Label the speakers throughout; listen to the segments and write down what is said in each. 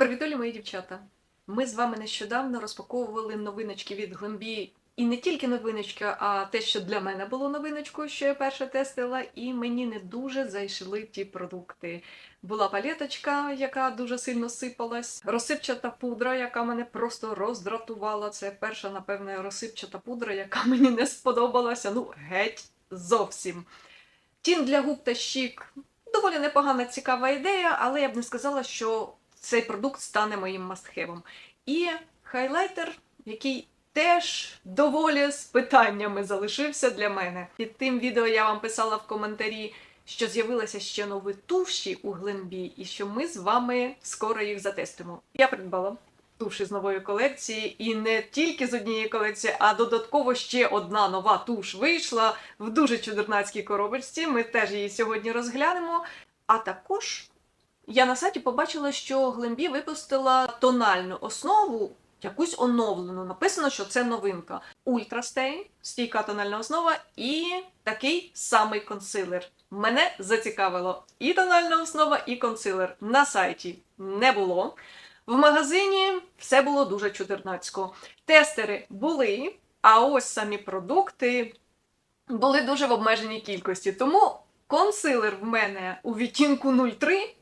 Speaker 1: Привітолі, мої дівчата! Ми з вами нещодавно розпаковували новиночки від Глембі. І не тільки новиночки, а те, що для мене було новиночкою, що я перше тестила, і мені не дуже зайшли ті продукти. Була палеточка, яка дуже сильно сипалась, розсипчата пудра, яка мене просто роздратувала. Це перша, напевне, розсипчата пудра, яка мені не сподобалася. Ну, геть зовсім. Тін для губ та щік доволі непогана, цікава ідея, але я б не сказала, що цей продукт стане моїм мастхевом. І хайлайтер, який теж доволі з питаннями залишився для мене. Під тим відео я вам писала в коментарі, що з'явилися ще нові туші у Гленбі, і що ми з вами скоро їх затестимо. Я придбала туші з нової колекції, і не тільки з однієї колекції, а додатково ще одна нова туш вийшла в дуже чудернацькій коробочці. Ми теж її сьогодні розглянемо. А також я на сайті побачила, що Глембі випустила тональну основу, якусь оновлену. Написано, що це новинка. Ультрастейн, стійка тональна основа, і такий самий консилер. Мене зацікавило і тональна основа, і консилер. На сайті не було. В магазині все було дуже чудернацько. Тестери були, а ось самі продукти були дуже в обмеженій кількості. Тому консилер в мене у відтінку 03,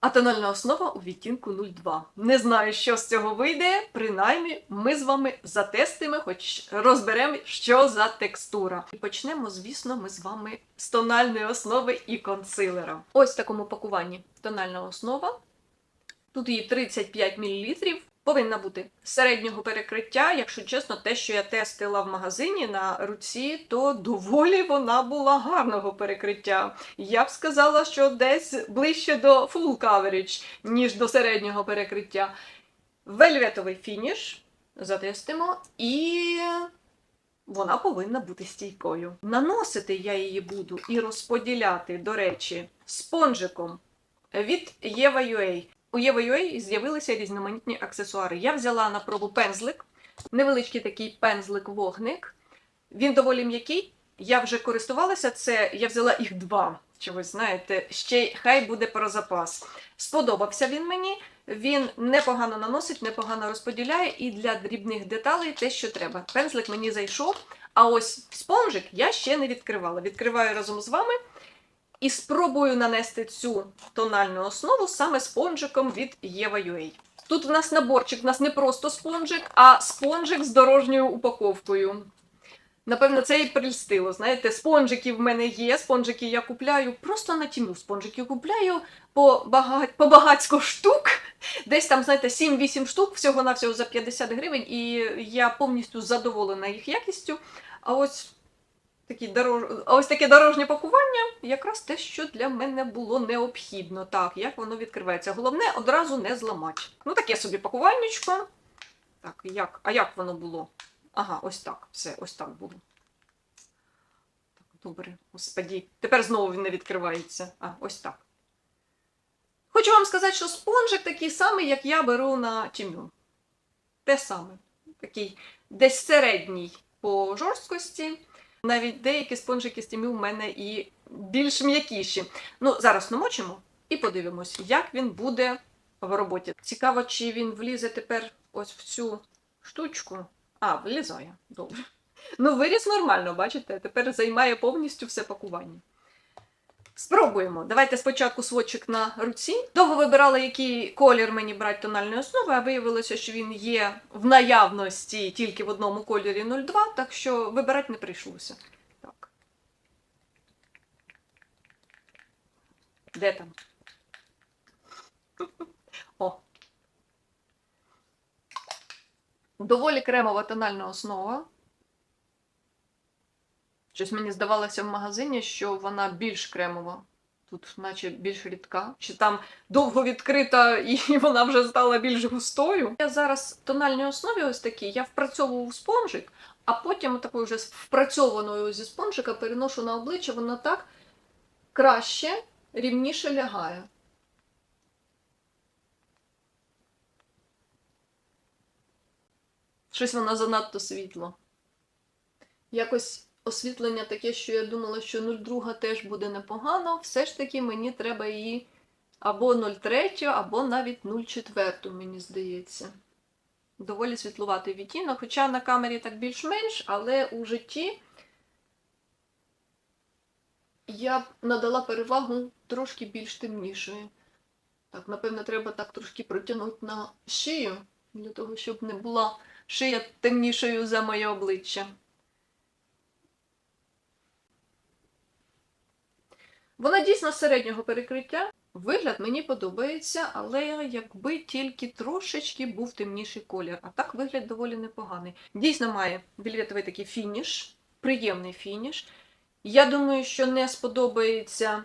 Speaker 1: а тональна основа у відтінку 02. Не знаю, що з цього вийде. Принаймні, ми з вами затестимо, хоч розберемо, що за текстура. І почнемо, звісно, ми з вами з тональної основи і консилера. Ось в такому пакуванні тональна основа. Тут її 35 мл. Повинна бути середнього перекриття. Якщо чесно, те, що я тестила в магазині на руці, то доволі вона була гарного перекриття. Я б сказала, що десь ближче до full coverage, ніж до середнього перекриття. Вельветовий фініш затестимо, і вона повинна бути стійкою. Наносити я її буду і розподіляти, до речі, спонжиком від UA. У Єва.ua з'явилися різноманітні аксесуари. Я взяла на пробу пензлик, невеличкий такий пензлик-вогник. Він доволі м'який. Я вже користувалася це, я взяла їх два. Чогось, знаєте, ще й хай буде про запас. Сподобався він мені. Він непогано наносить, непогано розподіляє і для дрібних деталей те, що треба. Пензлик мені зайшов, а ось спонжик я ще не відкривала. Відкриваю разом з вами. І спробую нанести цю тональну основу саме спонжиком від Eva.ua. Тут в нас наборчик, в нас не просто спонжик, а спонжик з дорожньою упаковкою. Напевно, це і прельстило. Знаєте, спонжики в мене є, спонжики я купляю просто на тіму. Спонжики купляю по, багать, по багацько штук. Десь там, знаєте, 7-8 штук, всього-навсього за 50 гривень, і я повністю задоволена їх якістю. А ось такі дорож... ось таке дорожнє пакування якраз те, що для мене було необхідно. Так, як воно відкривається. Головне одразу не зламати. Ну, таке собі пакувальничко. Так, як? А як воно було? Ага, ось так. Все, ось так було. Добре, господі. Тепер знову він не відкривається. А, ось так. Хочу вам сказати, що спонжик такий самий, як я беру на тім'ю. Те саме. Такий десь середній по жорсткості. Навіть деякі спонжики з у мене і більш м'якіші. Ну, зараз намочимо і подивимось, як він буде в роботі. Цікаво, чи він влізе тепер ось в цю штучку. А, влізає. Добре. Ну, виріс нормально, бачите? Тепер займає повністю все пакування. Спробуємо. Давайте спочатку сводчик на руці. Довго вибирала, який колір мені брати тональної основи, а виявилося, що він є в наявності тільки в одному кольорі 02, так що вибирати не прийшлося. Так. Де там? О. Доволі кремова тональна основа. Щось мені здавалося в магазині, що вона більш кремова. Тут, наче більш рідка. Чи там довго відкрита і вона вже стала більш густою. Я зараз в тональній основі ось такій, я впрацьовував спонжик, а потім такою вже впрацьованою зі спонжика переношу на обличчя, вона так краще, рівніше лягає. Щось воно занадто світло. Якось освітлення таке, що я думала, що 02 теж буде непогано. Все ж таки мені треба її або 0,3, або навіть 0,4, мені здається. Доволі світлуватий відтінок, хоча на камері так більш-менш, але у житті я б надала перевагу трошки більш темнішої. Так, напевно, треба так трошки протягнути на шию, для того, щоб не була шия темнішою за моє обличчя. Вона дійсно середнього перекриття. Вигляд мені подобається, але якби тільки трошечки був темніший колір. А так вигляд доволі непоганий. Дійсно має вільветовий такий фініш, приємний фініш. Я думаю, що не сподобається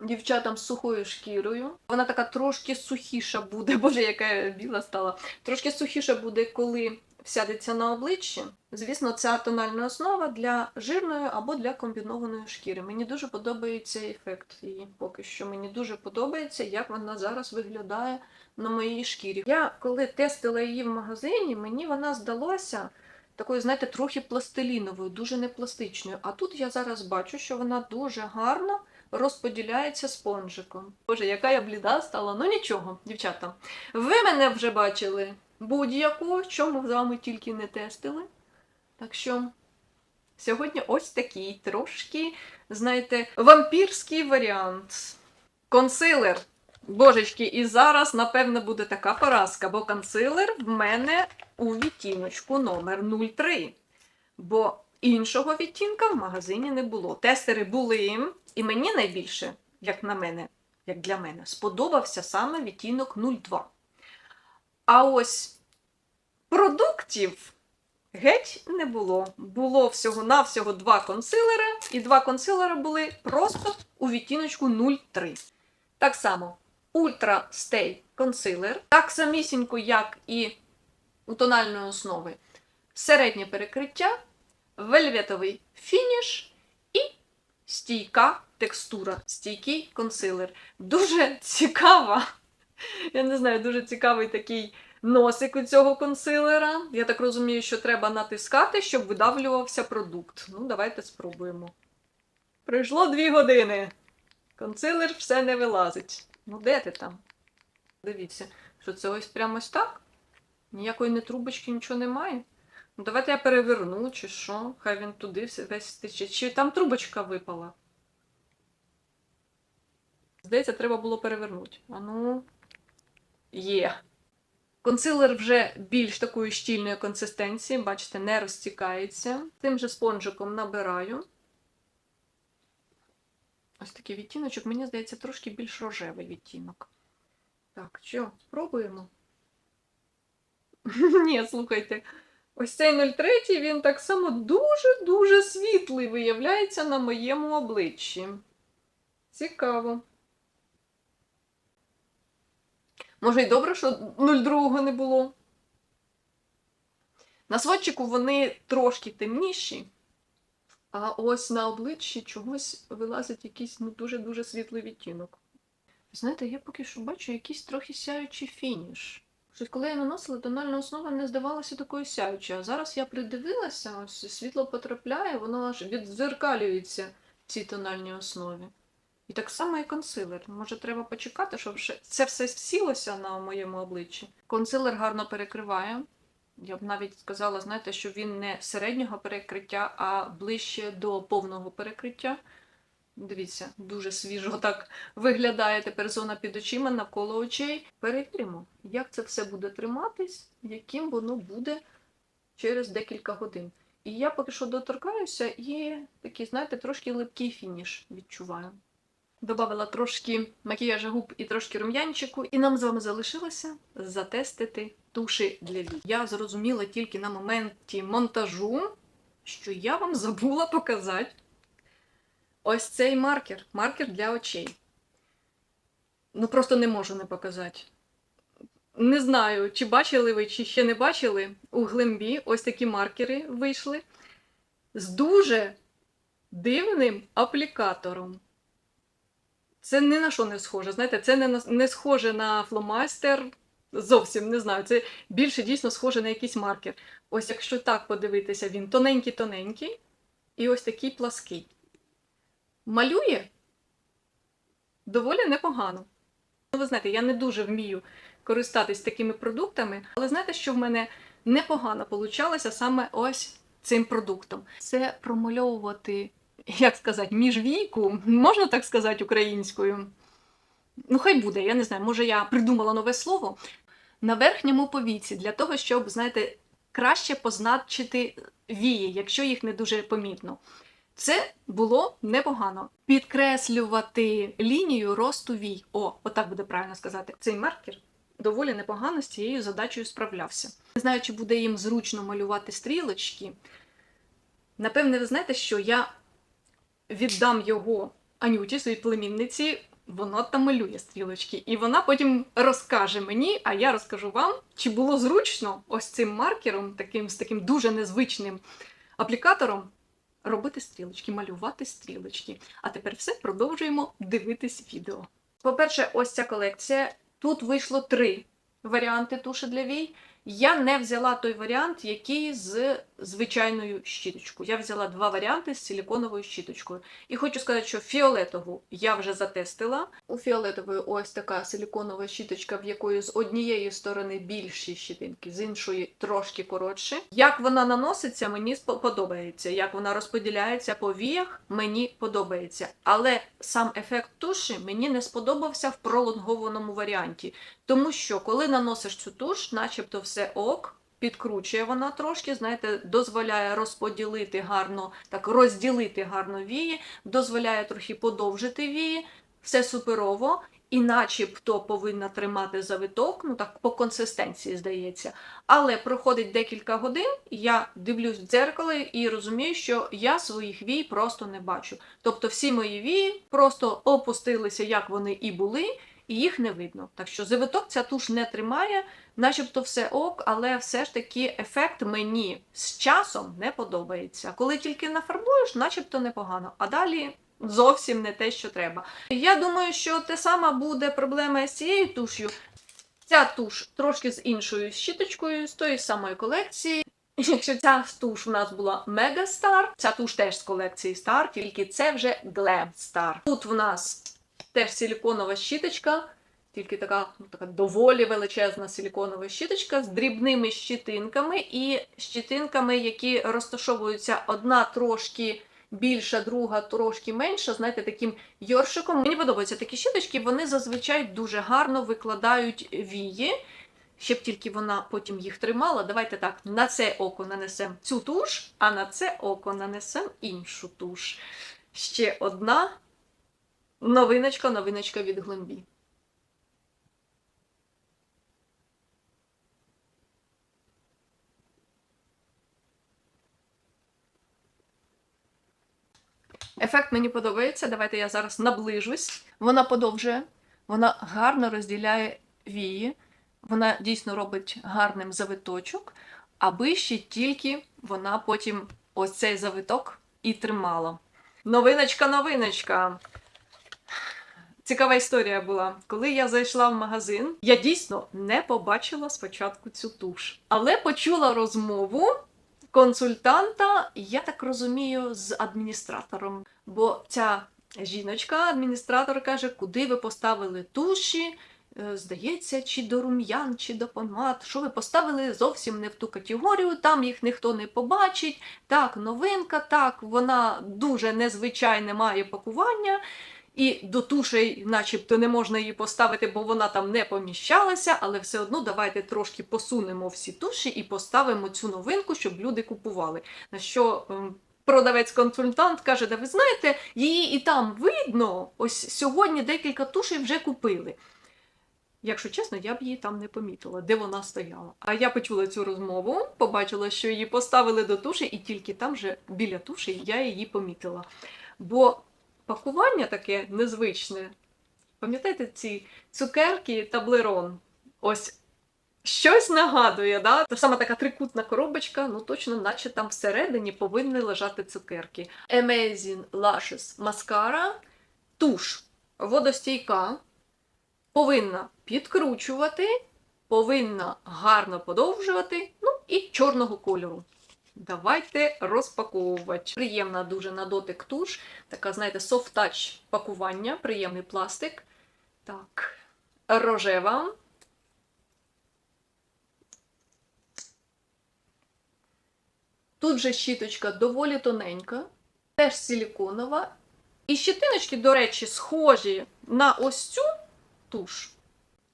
Speaker 1: дівчатам з сухою шкірою. Вона така трошки сухіша буде, боже, яка біла стала. Трошки сухіша буде, коли всядеться на обличчі. Звісно, ця тональна основа для жирної або для комбінованої шкіри. Мені дуже подобається ефект її. Поки що мені дуже подобається, як вона зараз виглядає на моїй шкірі. Я коли тестила її в магазині, мені вона здалася такою, знаєте, трохи пластиліновою, дуже не пластичною. А тут я зараз бачу, що вона дуже гарно розподіляється спонжиком. Боже, яка я бліда стала. Ну нічого, дівчата. Ви мене вже бачили будь-яку, що ми з вами тільки не тестили. Так що сьогодні ось такий трошки, знаєте, вампірський варіант. Консилер. Божечки, і зараз, напевно, буде така поразка, бо консилер в мене у відтіночку номер 03. Бо іншого відтінка в магазині не було. Тестери були, і мені найбільше, як на мене, як для мене, сподобався саме відтінок 02. А ось продуктів геть не було. Було всього-навсього два консилери, і два консилери були просто у відтіночку 03. Так само Ultra Stay Concealer, так самісінько, як і у тональної основи. Середнє перекриття, вельветовий фініш і стійка текстура, стійкий консилер. Дуже цікава. Я не знаю, дуже цікавий такий носик у цього консилера. Я так розумію, що треба натискати, щоб видавлювався продукт. Ну, давайте спробуємо. Пройшло дві години. Консилер все не вилазить. Ну, де ти там? Дивіться, що це ось прямо ось так? Ніякої не трубочки, нічого немає. Ну, давайте я переверну, чи що. Хай він туди весь стече. Чи там трубочка випала? Здається, треба було перевернути. А ну. Є. Консилер вже більш такої щільної консистенції, бачите, не розтікається. Тим же спонжиком набираю. Ось такий відтіночок, мені здається, трошки більш рожевий відтінок. Так, що, спробуємо? Ні, слухайте. Ось цей 03 він так само дуже-дуже світлий виявляється на моєму обличчі. Цікаво. Може, й добре, що 02 не було. На сводчику вони трошки темніші, а ось на обличчі чогось вилазить якийсь ну, дуже-дуже світлий відтінок. Знаєте, я поки що бачу якийсь трохи сяючий фініш. Щось, коли я наносила, тональна основа не здавалася такою сяючою. А зараз я придивилася, ось світло потрапляє, воно аж віддзеркалюється в цій тональній основі. І так само і консилер. Може, треба почекати, щоб це все сілося на моєму обличчі. Консилер гарно перекриває. Я б навіть сказала, знаєте, що він не середнього перекриття, а ближче до повного перекриття. Дивіться, дуже свіжо так виглядає тепер зона під очима навколо очей. Перевіримо, як це все буде триматись, яким воно буде через декілька годин. І я поки що доторкаюся і такий, знаєте, трошки липкий фініш відчуваю. Добавила трошки макіяжа губ і трошки рум'янчику, і нам з вами залишилося затестити туші для вій. Я зрозуміла тільки на моменті монтажу, що я вам забула показати ось цей маркер. Маркер для очей. Ну просто не можу не показати. Не знаю, чи бачили ви, чи ще не бачили. У глимбі ось такі маркери вийшли з дуже дивним аплікатором. Це ні на що не схоже. Знаєте, це не, не схоже на фломастер. Зовсім не знаю. Це більше дійсно схоже на якийсь маркер. Ось якщо так подивитися, він тоненький-тоненький і ось такий плаский. Малює доволі непогано. Ну, ви знаєте, я не дуже вмію користатись такими продуктами, але знаєте, що в мене непогано получалося саме ось цим продуктом. Це промальовувати, як сказати, міжвійку, можна так сказати українською. Ну, хай буде, я не знаю, може я придумала нове слово. На верхньому повіці, для того, щоб, знаєте, краще позначити вії, якщо їх не дуже помітно. Це було непогано. Підкреслювати лінію росту вій. О, отак буде правильно сказати. Цей маркер доволі непогано з цією задачею справлявся. Не знаю, чи буде їм зручно малювати стрілочки. Напевне, ви знаєте, що я віддам його Анюті, своїй племінниці, вона там малює стрілочки, і вона потім розкаже мені, а я розкажу вам, чи було зручно ось цим маркером, таким з таким дуже незвичним аплікатором, робити стрілочки, малювати стрілочки. А тепер все продовжуємо дивитись відео. По-перше, ось ця колекція. Тут вийшло три варіанти туші для вій. Я не взяла той варіант, який з звичайною щіточкою. Я взяла два варіанти з силіконовою щіточкою. І хочу сказати, що фіолетову я вже затестила. У фіолетової ось така силіконова щіточка, в якої з однієї сторони більші щітинки, з іншої трошки коротші. Як вона наноситься, мені подобається. Як вона розподіляється по віях, мені подобається. Але сам ефект туші мені не сподобався в пролонгованому варіанті. Тому що, коли наносиш цю туш, начебто все ок, підкручує вона трошки, знаєте, дозволяє розподілити гарно, так розділити гарно вії, дозволяє трохи подовжити вії, все суперово. І начебто повинна тримати завиток, ну так по консистенції здається. Але проходить декілька годин, я дивлюсь в дзеркало і розумію, що я своїх вій просто не бачу. Тобто всі мої вії просто опустилися, як вони і були, і їх не видно. Так що завиток ця туш не тримає, начебто все ок, але все ж таки ефект мені з часом не подобається. Коли тільки нафарбуєш, начебто непогано, а далі зовсім не те, що треба. Я думаю, що те саме буде проблема з цією туш'ю. Ця туш трошки з іншою щіточкою, з тої самої колекції. Якщо ця туш у нас була Star, ця туш теж з колекції Star, тільки це вже Glam Star. Тут в нас теж силіконова щіточка, тільки така, ну, така доволі величезна силіконова щіточка з дрібними щітинками і щітинками, які розташовуються одна трошки більша, друга трошки менша, знаєте, таким йоршиком. Мені подобаються такі щіточки, вони зазвичай дуже гарно викладають вії. Щоб тільки вона потім їх тримала, давайте так, на це око нанесемо цю туш, а на це око нанесемо іншу туш. Ще одна новиночка, новиночка від Глембі. Ефект мені подобається. Давайте я зараз наближусь. Вона подовжує, вона гарно розділяє вії, вона дійсно робить гарним завиточок, аби ще тільки вона потім ось цей завиток і тримала. Новиночка, новиночка. Цікава історія була. Коли я зайшла в магазин, я дійсно не побачила спочатку цю туш, але почула розмову консультанта, я так розумію, з адміністратором. Бо ця жіночка, адміністратор, каже, куди ви поставили туші. Е, Здається, чи до рум'ян, чи до помад. Що ви поставили зовсім не в ту категорію, там їх ніхто не побачить. Так, новинка, так, вона дуже незвичайне має пакування. І до тушей, начебто, не можна її поставити, бо вона там не поміщалася, але все одно давайте трошки посунемо всі туші і поставимо цю новинку, щоб люди купували. На що ем, продавець-консультант каже: да ви знаєте, її і там видно. Ось сьогодні декілька тушей вже купили. Якщо чесно, я б її там не помітила, де вона стояла. А я почула цю розмову, побачила, що її поставили до туші, і тільки там же біля туші я її помітила. Бо пакування таке незвичне. Пам'ятаєте ці цукерки таблерон? Ось щось нагадує, да? Та сама така трикутна коробочка, ну точно, наче там всередині повинні лежати цукерки. Amazing Lashes Mascara, туш водостійка, повинна підкручувати, повинна гарно подовжувати, ну і чорного кольору. Давайте розпаковувати. Приємна дуже на дотик туш. Така, знаєте, touch пакування, приємний пластик. Так. рожева. Тут же щіточка доволі тоненька, теж силіконова. І щетиночки, до речі, схожі на ось цю туш.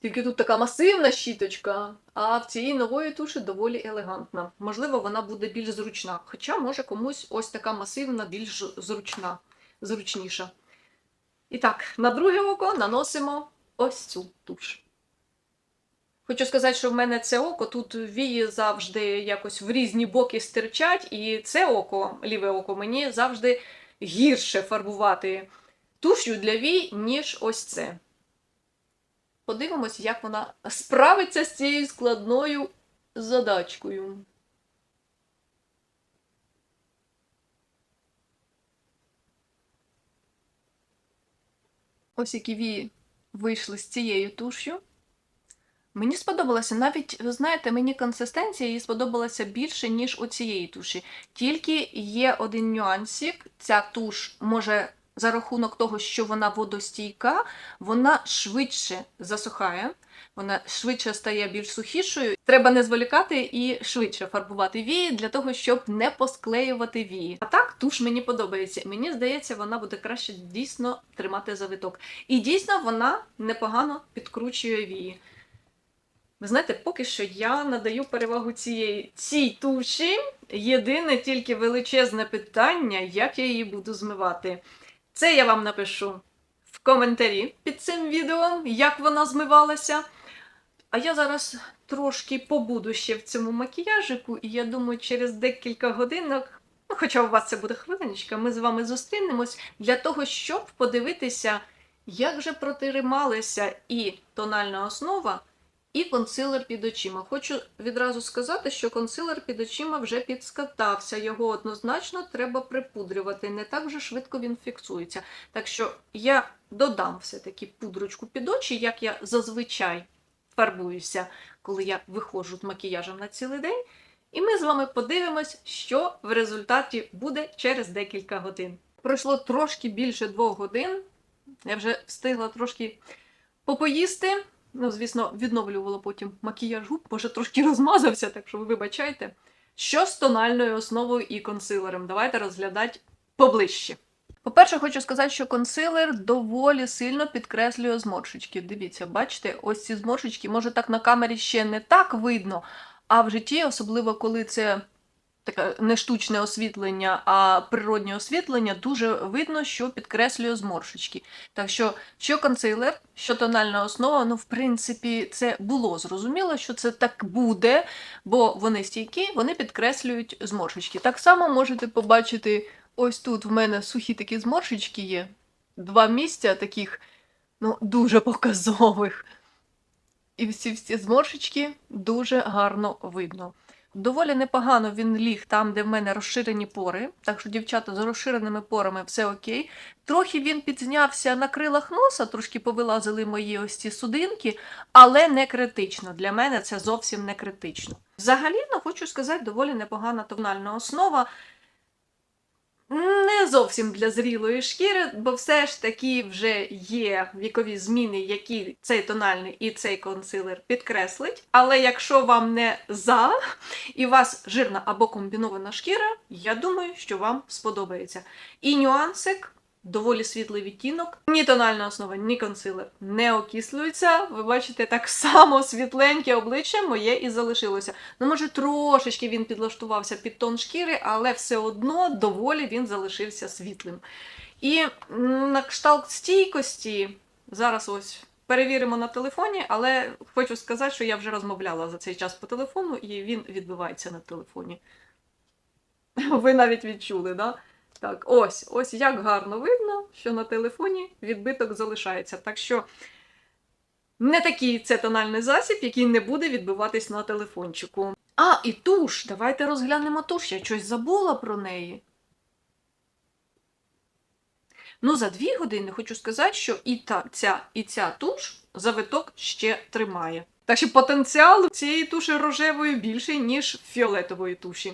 Speaker 1: Тільки тут така масивна щіточка, а в цієї нової туші доволі елегантна. Можливо, вона буде більш зручна. Хоча, може, комусь ось така масивна, більш зручна, зручніша. І так, на друге око наносимо ось цю туш. Хочу сказати, що в мене це око тут вії завжди якось в різні боки стирчать, і це око, ліве око, мені завжди гірше фарбувати туш'ю для вій, ніж ось це. Подивимось, як вона справиться з цією складною задачкою. Ось які вії вийшли з цією туш'ю. Мені сподобалося навіть, ви знаєте, мені консистенція її сподобалася більше, ніж у цієї туші. Тільки є один нюансик. Ця туш може за рахунок того, що вона водостійка, вона швидше засухає, вона швидше стає більш сухішою. Треба не зволікати і швидше фарбувати вії для того, щоб не посклеювати вії. А так, туш мені подобається. Мені здається, вона буде краще дійсно тримати завиток. І дійсно вона непогано підкручує вії. Ви знаєте, поки що я надаю перевагу цієї цій туші. Єдине тільки величезне питання, як я її буду змивати. Це я вам напишу в коментарі під цим відео, як вона змивалася. А я зараз трошки побуду ще в цьому макіяжику, і я думаю, через декілька годинок, ну, хоча у вас це буде хвилиночка, ми з вами зустрінемось для того, щоб подивитися, як же протрималися і тональна основа, і консилер під очима. Хочу відразу сказати, що консилер під очима вже підскатався. Його однозначно треба припудрювати. Не так вже швидко він фіксується. Так що я додам все-таки пудрочку під очі, як я зазвичай фарбуюся, коли я виходжу з макіяжем на цілий день. І ми з вами подивимось, що в результаті буде через декілька годин. Пройшло трошки більше двох годин. Я вже встигла трошки попоїсти. Ну, звісно, відновлювала потім макіяж губ, може трошки розмазався, так що ви вибачайте. Що з тональною основою і консилером? Давайте розглядати поближче. По-перше, хочу сказати, що консилер доволі сильно підкреслює зморшечки. Дивіться, бачите, ось ці зморшечки, може так на камері ще не так видно, а в житті, особливо коли це таке не штучне освітлення, а природнє освітлення, дуже видно, що підкреслює зморшечки. Так що, що консилер, що тональна основа, ну, в принципі, це було зрозуміло, що це так буде, бо вони стійкі, вони підкреслюють зморшечки. Так само можете побачити, ось тут в мене сухі такі зморшечки є. Два місця таких, ну, дуже показових. І всі всі зморшечки дуже гарно видно. Доволі непогано він ліг там, де в мене розширені пори. Так що, дівчата, з розширеними порами все окей. Трохи він підзнявся на крилах носа, трошки повилазили мої ось ці судинки, але не критично. Для мене це зовсім не критично. Взагалі, ну, хочу сказати, доволі непогана тональна основа. Не зовсім для зрілої шкіри, бо все ж таки вже є вікові зміни, які цей тональний і цей консилер підкреслить. Але якщо вам не за і у вас жирна або комбінована шкіра, я думаю, що вам сподобається. І нюансик. Доволі світлий відтінок. Ні тональна основа, ні консилер не окислюються. Ви бачите, так само світленьке обличчя моє і залишилося. Ну, може, трошечки він підлаштувався під тон шкіри, але все одно доволі він залишився світлим. І на кшталт стійкості зараз ось перевіримо на телефоні, але хочу сказати, що я вже розмовляла за цей час по телефону, і він відбивається на телефоні. Ви навіть відчули, да? Так, ось, ось як гарно видно, що на телефоні відбиток залишається. Так що не такий це тональний засіб, який не буде відбиватись на телефончику. А, і туш. Давайте розглянемо туш. Я щось забула про неї. Ну, за дві години хочу сказати, що і та, ця, і ця туш завиток ще тримає. Так що потенціал цієї туші рожевої більший, ніж фіолетової туші.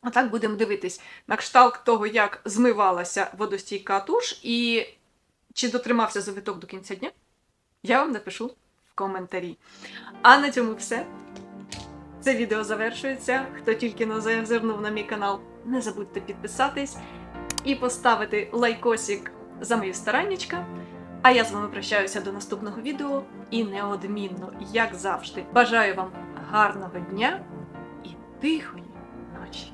Speaker 1: А так будемо дивитись на кшталт того, як змивалася водостійка туш і чи дотримався завиток до кінця дня. Я вам напишу в коментарі. А на цьому все. Це відео завершується. Хто тільки но зазирнув на мій канал, не забудьте підписатись і поставити лайкосик за мої стараннячка. А я з вами прощаюся до наступного відео і неодмінно, як завжди, бажаю вам гарного дня і тихої ночі.